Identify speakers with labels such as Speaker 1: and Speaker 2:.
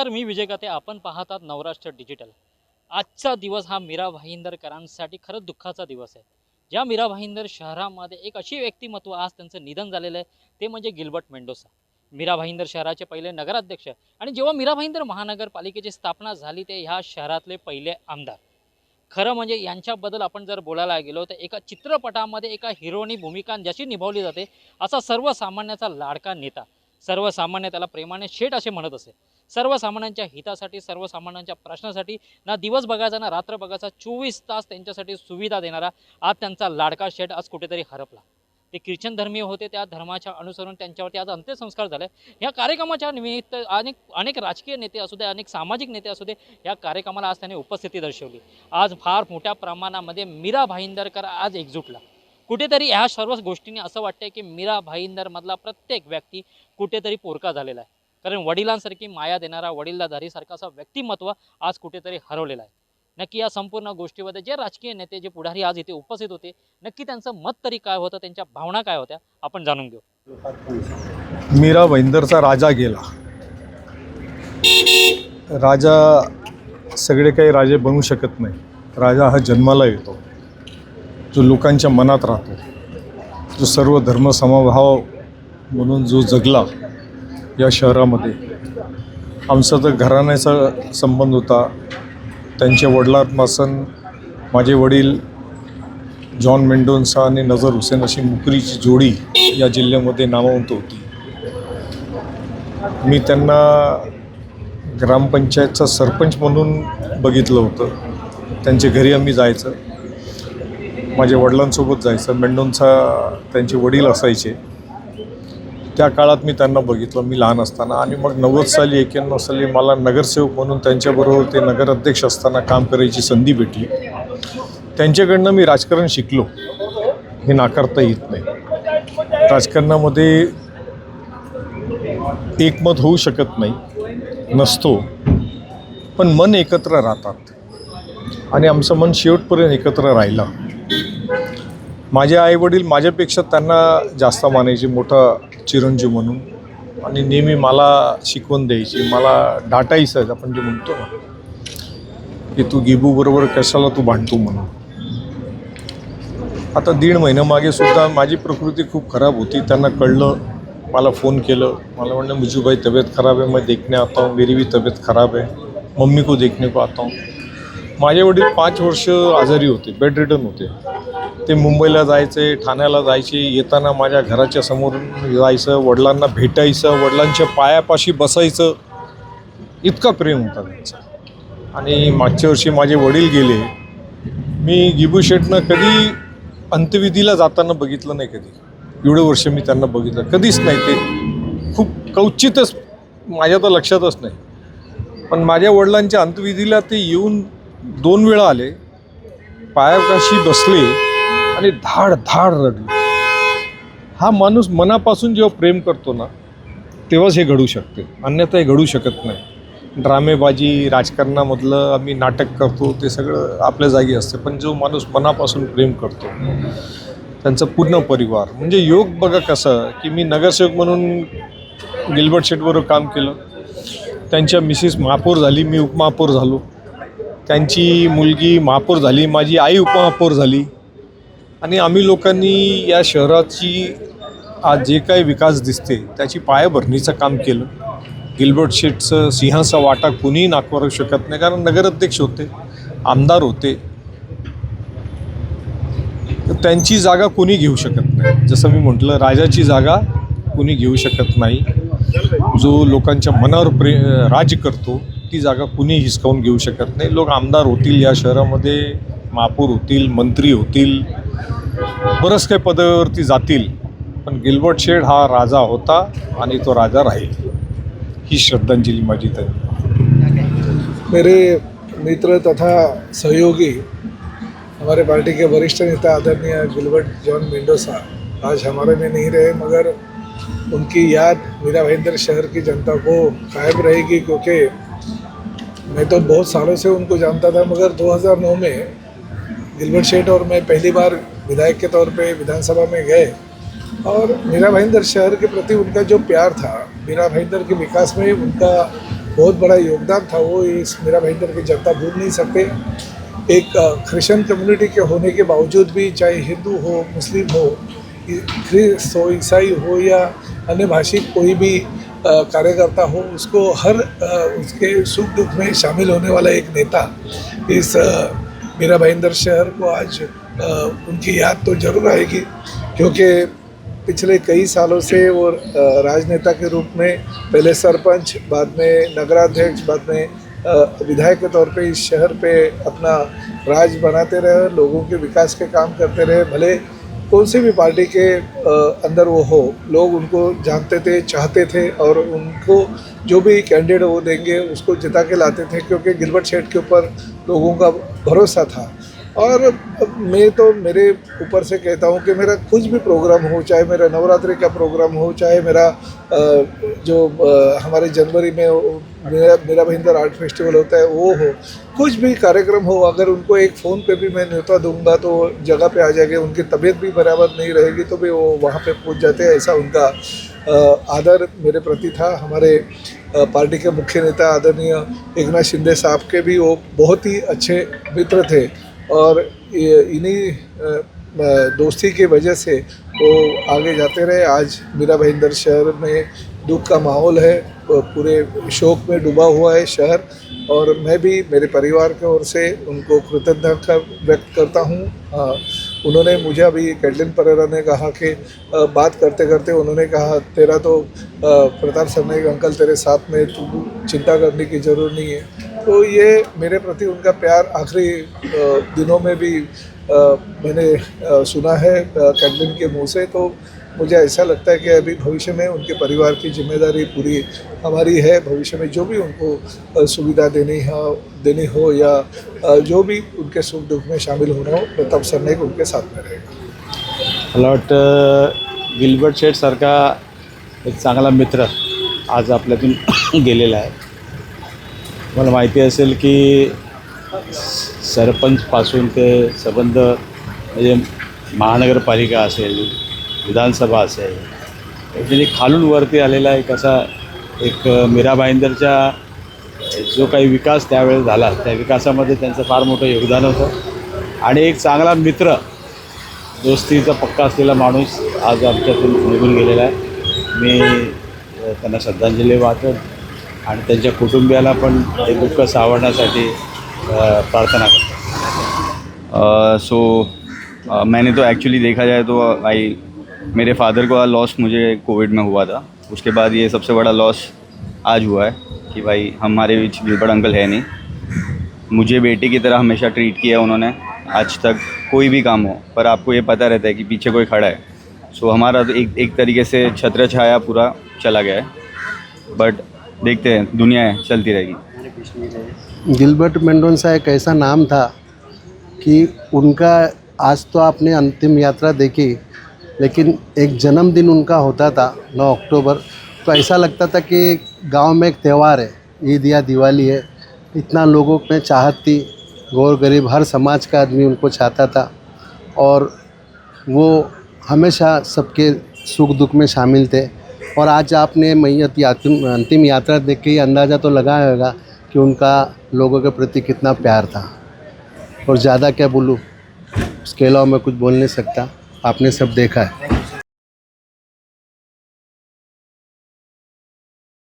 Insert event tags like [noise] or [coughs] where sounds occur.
Speaker 1: नमस्कार मी विजय काते. आपण पाहतात नवराष्ट्र डिजिटल आजचा दिवस हा मीरा भाईंदरकरांसाठी खरंच दुःखाचा दिवस आहे. ज्या मीरा भाईंदर शहरामध्ये एक अशी व्यक्तिमत्व आज त्यांचं निधन झालेलं आहे ते म्हणजे गिल्बर्ट मेंडोसा. मीरा भाईंदर शहराचे पहिले नगराध्यक्ष आणि जेव्हा मीरा भाईंदर महानगरपालिकेची स्थापना झाली ते ह्या शहरातले पहिले आमदार. खरं म्हणजे यांच्याबद्दल आपण जर बोलायला गेलो तर एका चित्रपटामध्ये एका हिरोनी भूमिका जशी निभावली जाते असा सर्वसामान्याचा लाडका नेता. सर्वसामान्य त्याला प्रेमाने शेट असे म्हणत असे. सर्वसामान्यांच्या हितासाठी सर्वसामान्यांच्या प्रश्नासाठी ना दिवस बघायचा ना रात्र बघायचा चोवीस तास त्यांच्यासाठी सुविधा देणारा आज त्यांचा लाडका शेड आज कुठेतरी हरपला. ते ख्रिश्चन धर्मीय होते त्या धर्माच्या अनुसरून त्यांच्यावरती आज अंत्यसंस्कार झाले. या कार्यक्रमाच्या निमित्त अनेक अनेक राजकीय नेते असू दे अनेक सामाजिक नेते असू दे या कार्यक्रमाला आज त्यांनी उपस्थिती दर्शवली. आज फार मोठ्या प्रमाणामध्ये मीरा भाईंदरकर आज एकजुटला. कुठेतरी ह्या सर्व गोष्टींनी असं वाटतंय की मीरा भाईंदरमधला प्रत्येक व्यक्ती कुठेतरी पोरका झालेला आहे. कारण वडिलांसारखी माया देणारा वडीलधारीसारखा व्यक्तिमत्व आज कुठेतरी हरवलेला आहे. नक्की या संपूर्ण गोष्टीमध्ये जे राजकीय नेते जे पुढारी आज इथे उपस्थित होते नक्की त्यांचं मत तरी काय होतं त्यांच्या भावना काय होत्या आपण जाणून घेऊ.
Speaker 2: मीरा भाईंदरचा राजा गेला. राजा सगळे काही राजे बनू शकत नाही. राजा हा जन्माला येतो. जो लोकांच्या मनात राहतो. जो सर्व धर्म समभाव म्हणून जो जगला या शहरामध्ये. आमचा तर घराण्याचा संबंध होता त्यांच्या वडिलांपासून माझे वडील जॉन मेंडोन्सा आणि नजर हुसेन अशी मुकरीची जोडी या जिल्ह्यामध्ये नामवंत होती. मी त्यांना ग्रामपंचायतचा सरपंच म्हणून बघितलं होतं. त्यांच्या घरी आम्ही जायचं. माझ्या वडिलांसोबत जायचं. मेंडोनचा त्यांचे वडील असायचे. त्या काळात मी त्यांना बघितलं मी लहान असताना. आणि मग नव्वद साली एक्याण्णव साली मला नगरसेवक म्हणून त्यांच्याबरोबर ते नगराध्यक्ष असताना काम करायची संधी भेटली. त्यांच्याकडनं मी राजकारण शिकलो. हे नाकारता येत नाही. राजकारणामध्ये एकमत होऊ शकत नाही नसतो. पण मन एकत्र राहतात. आणि आमचं मन शेवटपर्यंत एकत्र राहिलं. माझे आईवडील माझ्यापेक्षा त्यांना जास्त मानायचे मोठा चिरंजीव म्हणून. आणि नेहमी मला शिकवण द्यायची. मला डाटायचं आपण जे म्हणतो ना की तू गिबू बरोबर कशाला तू भांडतो म्हणून. आता दीड महिन्यामागे सुद्धा माझी प्रकृती खूप खराब होती. त्यांना कळलं मला फोन केलं. मला म्हणलं मुजूभाई तब्येत तबीयत खराब आहे. मैं देखने आता हूँ मेरी भी तबीयत खराब है मम्मी को देखने को आता हूँ माझे वडील पाच वर्ष आजारी होते बेड रिटर्न होते. ते मुंबईला जायचे ठाण्याला जायचे येताना माझ्या घराच्या समोर जायचं वडिलांना भेटायचं वडिलांच्या पायापाशी बसायचं. इतका प्रेम होता त्यांचा. आणि मागच्या वर्षी माझे वडील गेले. मी गिबू शेटनं कधी अंत्यविधीला जाताना बघितलं नाही कधी. एवढं वर्ष मी त्यांना बघितलं. कधीच नाही ते खूप कवचितच माझ्या तर लक्षातच नाही. पण माझ्या वडिलांच्या अंत्यविधीला ते येऊन दोन वेळा आले. पायापाशी बसले आणि धाड धाड रडले. हा माणूस मनापासून जेव्हा प्रेम करतो ना तेव्हाच हे घडू शकते. अन्यथा हे घडू शकत नाही. ड्रामेबाजी राजकारणामधलं आम्ही नाटक करतो ते सगळं आपल्या जागी असते. पण जो माणूस मनापासून प्रेम करतो त्यांचा पूर्ण परिवार. म्हणजे योग बघा कसं की मी नगरसेवक म्हणून गिलबर्ट शेटबरोबर काम केलं. त्यांच्या मिसेस महापौर झाली मी उपमहापौर झालो. त्यांची मुलगी महापौर झाली माझी आई उपमहापौर झाली. आणि आम्ही लोकांनी या शहराची आज जे काही विकास दिसते त्याची पायाभरणीचं काम केलं. गिल्बर्ट शेटचं सिंहाचा वाटा कुणीही नाकारू शकत नाही कारण नगराध्यक्ष होते आमदार होते. त्यांची जागा कोणी घेऊ शकत नाही. जसं मी म्हटलं राजाची जागा कोणी घेऊ शकत नाही. जो लोकांच्या मनावर प्रे राज करतो ती जागा कुणी हिसकावून घेऊ शकत नाही. लोक आमदार होतील या शहरामध्ये महापौर होतील मंत्री होतील बरंच काही पदावरती जातील. पण गिल्बर्ट शेड हा राजा होता आणि तो राजा राहील. ही श्रद्धांजली माझी तर.
Speaker 3: मेरे मित्र तथा सहयोगी हमारे पार्टी के वरिष्ठ नेता आदरणीय गिलबर्ट जॉन मेंडोसा आज हमारे में नहीं रहे मगर उनकी याद मीरा भाईंदर शहर की जनता को कायम रहेगी क्योंकि मैं तो बहुत सालों से उनको जानता था, मगर 2009 में गिलबर्ट शेठ और मैं पहली बार विधायक के तौर पे विधानसभा में गए और मीरा भाईंदर शहर के प्रति उनका जो प्यार था, मीरा भाईंदर के विकास में उनका बहुत बड़ा योगदान था, वो इस मीरा भाईंदर की जनता भूल नहीं सकते। एक क्रिश्चियन कम्युनिटी के होने के बावजूद भी चाहे हिंदू हो, मुस्लिम हो ख्रिस्त हो, ईसाई हो या अन्य भाषिक कोई भी कार्यकर्ता हूँ, उसको हर उसके सुख दुख में शामिल होने वाला एक नेता इस मीरा भाईंदर शहर को आज उनकी याद तो ज़रूर आएगी, क्योंकि पिछले कई सालों से वो राजनेता के रूप में पहले सरपंच, बाद में नगराध्यक्ष, बाद में विधायक के तौर पे इस शहर पे अपना राज बनाते रहे, लोगों के विकास के काम करते रहे, भले कौन सी भी पार्टी के अंदर वो हो, लोग उनको जानते थे, चाहते थे और उनको जो भी कैंडिडेट वो देंगे, उसको जिता के लाते थे, क्योंकि गिलबर्ट शेठ के ऊपर लोगों का भरोसा था। और मैं तो मेरे ऊपर से कहता हूँ कि मेरा कुछ भी प्रोग्राम हो, चाहे मेरा नवरात्रि का प्रोग्राम हो, चाहे मेरा जो हमारे जनवरी में मेरा मेरा भाईंदर आर्ट फेस्टिवल होता है, वो हो। कुछ भी कार्यक्रम हो, अगर उनको एक फ़ोन पे भी मैं न्योता दूँगा तो जगह पे आ जाएँगे, उनकी तबीयत भी बराबर नहीं रहेगी तो भी वो वहाँ पे पहुँच जाते हैं, ऐसा उनका आदर मेरे प्रति था। हमारे पार्टी के मुख्य नेता आदरणीय एकनाथ शिंदे साहब के भी वो बहुत ही अच्छे मित्र थे। और इन्हीं दोस्ती की वजह से वो आगे जाते रहे। आज मीरा भाईंदर शहर में दुख का माहौल है पूरे शोक में डूबा हुआ है शहर। और मैं भी मेरे परिवार की ओर से उनको कृतज्ञता व्यक्त करता हूँ। हाँ, उन्होंने मुझे अभी कैटलिन परेरा ने कहा कि बात करते करते उन्होंने कहा तेरा तो प्रताप सरनाईक अंकल तेरे साथ में तू चिंता करने की ज़रूरत नहीं है। तो ये मेरे प्रति उनका प्यार आखिरी दिनों में भी मैंने सुना है कैटलिन के मुँह से। तो मुझे ऐसा लगता है कि अभी भविष्य में उनके परिवार की ज़िम्मेदारी पूरी हमारी है। भविष्य में जो भी उनको सुविधा देनी हो देनी हो या जो भी उनके सुख दुख में शामिल होना हो प्रताप सरनाईक उनके साथ में रहेगा।
Speaker 4: वाटतं गिल्बर्ट शेठसारखा एक चांगला मित्र आज आप आपल्यातून [coughs] गेलेला आहे. मला माहिती असेल की सरपंचपासून ते संबंध म्हणजे महानगरपालिका असेल विधानसभा असेल म्हणजे खालून वरती आलेला एक असा एक मीरा भाईंदरच्या जो काही विकास त्यावेळेस झाला त्या विकासामध्ये त्यांचं फार मोठं योगदान होतं. आणि एक चांगला मित्र दोस्तीचा पक्का असलेला माणूस आज आमच्यातून निघून गेलेला आहे. मी त्यांना श्रद्धांजली वाहतो. आणि त्यांच्या कुटुंबियाला पण हे दुःख सावरण्यासाठी प्रार्थना करतो.
Speaker 5: सो मैंने तो एक्चुअली देखा जाए तो आई मेरे फादर का लॉस मुझे कोविड में हुआ था। उसके बाद ये सबसे बड़ा लॉस आज हुआ है कि भाई, हमारे बीच गिलबर्ट अंकल है नहीं। मुझे बेटे की तरह हमेशा ट्रीट किया उन्होंने, आज तक कोई भी काम हो, पर आपको ये पता रहता है कि पीछे कोई खड़ा है। सो हमारा तो एक एक तरीके से छत्र छाया पूरा चला गया है। बट देखते हैं, दुनिया है चलती रहेगी।
Speaker 6: गिलबर्ट मेंडोंसा एक ऐसा नाम था कि उनका आज तो आपने अंतिम यात्रा देखी, लेकिन एक जन्मदिन उनका होता था 9 अक्टूबर। तो ऐसा लगता था कि गाँव में एक त्यौहार है, ईद या दिवाली है। इतना लोगों में चाहत थी गौर गरीब हर समाज का आदमी उनको चाहता था। और वो हमेशा सबके सुख दुख में शामिल थे। और आज आपने मैयत यात्रा अंतिम यात्रा देख के ये अंदाज़ा तो लगाया होगा कि उनका लोगों के प्रति कितना प्यार था। और ज़्यादा क्या बोलूँ? उसके अलावा मैं कुछ बोल नहीं सकता। आपने सब देखा है।